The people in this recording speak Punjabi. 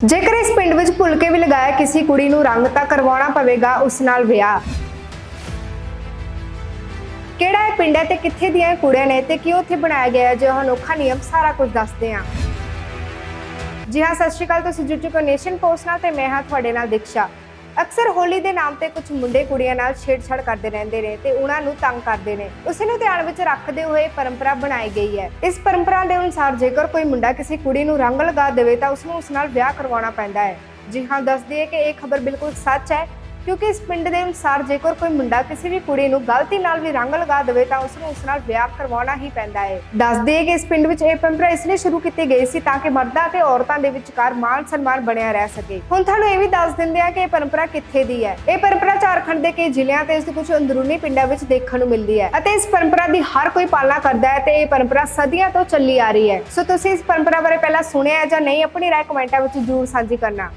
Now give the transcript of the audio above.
ਜੇਕਰ ਇਸ ਪਿੰਡ ਵਿੱਚ ਭੁੱਲ ਕੇ ਵੀ ਲਗਾਇਆ ਕਿਸੇ ਕੁੜੀ ਨੂੰ ਰੰਗ ਤਾਂ ਕਰਵਾਉਣਾ ਪਵੇਗਾ, ਉਸ ਨਾਲ ਵਿਆਹ। ਕਿਹੜਾ ਇਹ ਪਿੰਡ ਹੈ ਤੇ ਕਿੱਥੇ ਦੀਆਂ ਕੁੜੀਆਂ ਨੇ ਤੇ ਕਿਉਂ ਉੱਥੇ ਬਣਾਇਆ ਗਿਆ ਹੈ? ਜੋ ਅਨੋਖਾ ਨਿਯਮ ਸਾਰਾ ਕੁਝ ਦੱਸਦੇ ਹਾਂ। ਜੀ ਹਾਂ, ਸਤਿ ਸ਼੍ਰੀ ਅਕਾਲ, ਤੁਸੀਂ ਜੁੜ ਚੁੱਕੇ ਨੇਸ਼ਨ ਪੋਸਟ ਨਾਲ ਤੇ ਮੈਂ ਹਾਂ ਤੁਹਾਡੇ ਨਾਲ ਦੀਕਸ਼ਾ। ਅਕਸਰ ਹੋਲੀ ਦੇ ਨਾਮ ਤੇ ਕੁਝ ਮੁੰਡੇ ਕੁੜੀਆਂ ਨਾਲ ਛੇੜਛਾੜ ਕਰਦੇ ਰਹਿੰਦੇ ਨੇ ਤੇ ਉਹਨਾਂ ਨੂੰ ਤੰਗ ਕਰਦੇ ਨੇ। ਉਸ ਨੂੰ ਧਿਆਨ ਵਿੱਚ ਰੱਖਦੇ ਹੋਏ ਪਰੰਪਰਾ ਬਣਾਈ ਗਈ ਹੈ। ਇਸ ਪਰੰਪਰਾ ਦੇ ਅਨੁਸਾਰ ਜੇਕਰ ਕੋਈ ਮੁੰਡਾ ਕਿਸੇ ਕੁੜੀ ਨੂੰ ਰੰਗ ਲਗਾ ਦੇਵੇ ਤਾਂ ਉਸ ਨੂੰ ਉਸ ਨਾਲ ਵਿਆਹ ਕਰਵਾਉਣਾ ਪੈਂਦਾ ਹੈ। ਜੀ ਹਾਂ, ਦੱਸਦੀ ਹੈ ਕਿ ਇਹ ਖਬਰ ਬਿਲਕੁਲ ਸੱਚ ਹੈ। ਕਿਉਂਕਿ ਇਸ ਪਿੰਡ ਦੇ ਅਨੁਸਾਰ ਜੇਕਰ ਕੋਈ ਮੁੰਡਾ ਕਿਸੇ ਵੀ ਕੁੜੀ ਨੂੰ ਗਲਤੀ ਨਾਲ ਵੀ ਰੰਗ ਲਗਾ ਦੇਵੇ ਤਾਂ ਉਸ ਨੂੰ ਉਸ ਨਾਲ ਵਿਆਹ ਕਰਵਾਉਣਾ ਹੀ ਪੈਂਦਾ ਹੈ। ਦੱਸਦੇ ਹੈ ਕਿ ਇਸ ਪਿੰਡ ਵਿੱਚ ਇਹ ਪਰੰਪਰਾ ਇਸ ਲਈ ਸ਼ੁਰੂ ਕੀਤੀ ਗਈ ਸੀ ਤਾਂ ਕਿ ਮਰਦਾਂ ਅਤੇ ਔਰਤਾਂ ਦੇ ਵਿਚਕਾਰ ਮਾਨ ਸਨਮਾਨ ਬਣਿਆ ਰਹਿ ਸਕੇ। ਹੁਣ ਤੁਹਾਨੂੰ ਇਹ ਵੀ ਦੱਸ ਦਿੰਦੇ ਆ ਕਿ ਇਹ ਪਰੰਪਰਾ ਕਿੱਥੇ ਦੀ ਹੈ। ਇਹ ਪਰੰਪਰਾ ਝਾਰਖੰਡ ਦੇ ਕਈ ਜ਼ਿਲ੍ਹਿਆਂ ਤੇ ਇਸ ਦੇ ਕੁਝ ਅੰਦਰੂਨੀ ਪਿੰਡਾਂ ਵਿੱਚ ਦੇਖਣ ਨੂੰ ਮਿਲਦੀ ਹੈ ਅਤੇ ਇਸ ਪਰੰਪਰਾ ਦੀ ਹਰ ਕੋਈ ਪਾਲਣਾ ਕਰਦਾ ਹੈ ਤੇ ਇਹ ਪਰੰਪਰਾ ਸਦੀਆਂ ਤੋਂ ਚੱਲੀ ਆ ਰਹੀ ਹੈ। ਸੋ ਤੁਸੀਂ ਇਸ ਪਰੰਪਰਾ ਬਾਰੇ ਪਹਿਲਾਂ ਸੁਣਿਆ ਜਾਂ ਨਹੀਂ, ਆਪਣੀ ਰਾਏ ਕਮੈਂਟਾਂ ਵਿੱਚ ਜ਼ਰੂਰ ਸਾਂਝੀ ਕਰਨਾ।